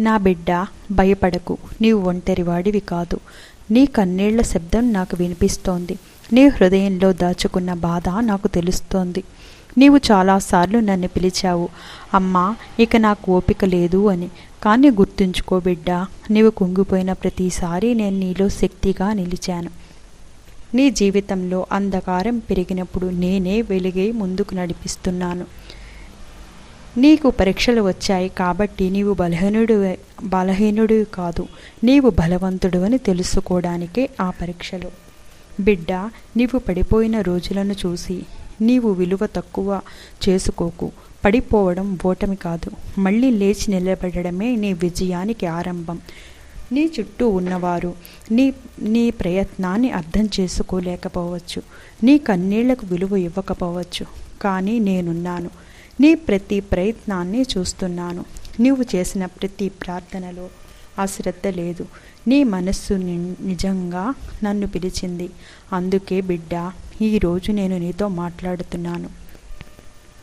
నా బిడ్డ భయపడకు. నీవు ఒంటరివాడివి కాదు. నీ కన్నీళ్ళ శబ్దం నాకు వినిపిస్తోంది. నీ హృదయంలో దాచుకున్న బాధ నాకు తెలుస్తోంది. నీవు చాలాసార్లు నన్ను పిలిచావు. అమ్మా ఇక నాకు ఓపిక లేదు అని. కానీ గుర్తుంచుకో బిడ్డ నీవు కుంగిపోయిన ప్రతిసారి నేను నీలో శక్తిగా నిలిచాను. నీ జీవితంలో అంధకారం పెరిగినప్పుడు నేనే వెలిగే ముందుకు నడిపిస్తున్నాను. నీకు పరీక్షలు వచ్చాయి కాబట్టి నీవు బలహీనుడు బలహీనుడు కాదు. నీవు బలవంతుడు అని తెలుసుకోవడానికే ఆ పరీక్షలు. బిడ్డ నీవు పడిపోయిన రోజులను చూసి నీవు విలువ తక్కువ చేసుకోకు. పడిపోవడం ఓటమి కాదు. మళ్ళీ లేచి నిలబడమే నీ విజయానికి ఆరంభం. నీ చుట్టూ ఉన్నవారు నీ నీ ప్రయత్నాన్ని అర్థం చేసుకోలేకపోవచ్చు. నీ కన్నీళ్ళకు విలువ ఇవ్వకపోవచ్చు. కానీ నేనున్నాను. నీ ప్రతి ప్రయత్నాన్ని చూస్తున్నాను. నీవు చేసిన ప్రతి ప్రార్థనలో అశ్రద్ధ లేదు. నీ మనస్సు ని- నిజంగా నన్ను పిలిచింది. అందుకే బిడ్డ ఈరోజు నేను నీతో మాట్లాడుతున్నాను.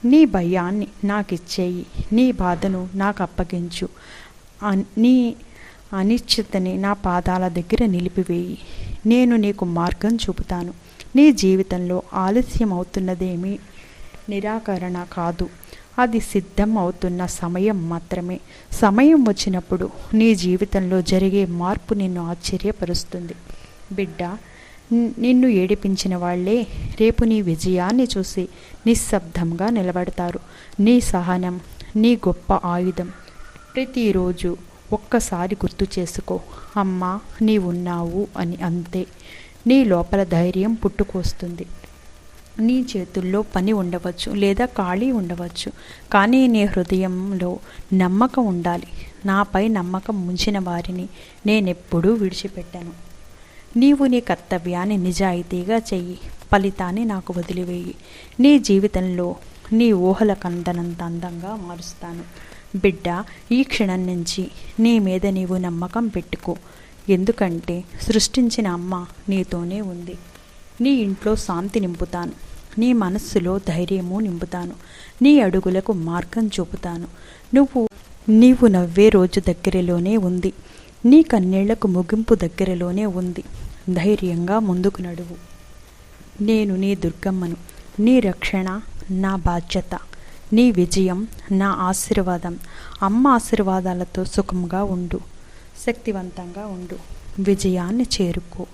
నీ భయాన్ని నాకు ఇచ్చేయి నీ బాధను నాకు అప్పగించు నీ అనిశ్చితని నా పాదాల దగ్గర నిలిపివేయి. నేను నీకు మార్గం చూపుతాను. నీ జీవితంలో ఆలస్యం అవుతున్నదేమీ నిరాకరణ కాదు. అది సిద్ధం అవుతున్న సమయం మాత్రమే. సమయం వచ్చినప్పుడు నీ జీవితంలో జరిగే మార్పు నిన్ను ఆశ్చర్యపరుస్తుంది. బిడ్డ నిన్ను ఏడిపించిన వాళ్ళే రేపు నీ విజయాన్ని చూసి నిశ్శబ్దంగా నిలబడతారు. నీ సహనం నీ గొప్ప ఆయుధం. ప్రతిరోజు ఒక్కసారి గుర్తు చేసుకో అమ్మా నీవున్నావు అని అంతే. నీ లోపల ధైర్యం పుట్టుకొస్తుంది. నీ చేతుల్లో పని ఉండవచ్చు లేదా ఖాళీ ఉండవచ్చు. కానీ నీ హృదయంలో నమ్మకం ఉండాలి. నాపై నమ్మకం ఉంచిన వారిని నేనెప్పుడూ విడిచిపెట్టాను. నీవు నీ కర్తవ్యాన్ని నిజాయితీగా చెయ్యి. ఫలితాన్ని నాకు వదిలివేయి. నీ జీవితంలో నీ ఊహల కందనంత అందంగా మారుస్తాను. బిడ్డ ఈ క్షణం నుంచి నీ మీద నీవు నమ్మకం పెట్టుకో. ఎందుకంటే సృష్టించిన అమ్మ నీతోనే ఉంది. నీ ఇంట్లో శాంతి నింపుతాను. నీ మనస్సులో ధైర్యము నింపుతాను. నీ అడుగులకు మార్గం చూపుతాను. నువ్వు నీవు నవ్వే రోజు దగ్గరలోనే ఉంది. నీ కన్నీళ్ళకు ముగింపు దగ్గరలోనే ఉంది. ధైర్యంగా ముందుకు నడువు. నేను నీ దుర్గమ్మను. నీ రక్షణ నా బాధ్యత. నీ విజయం నా ఆశీర్వాదం. అమ్మ ఆశీర్వాదాలతో సుఖంగా ఉండు. శక్తివంతంగా ఉండు. విజయాన్ని చేరుకో.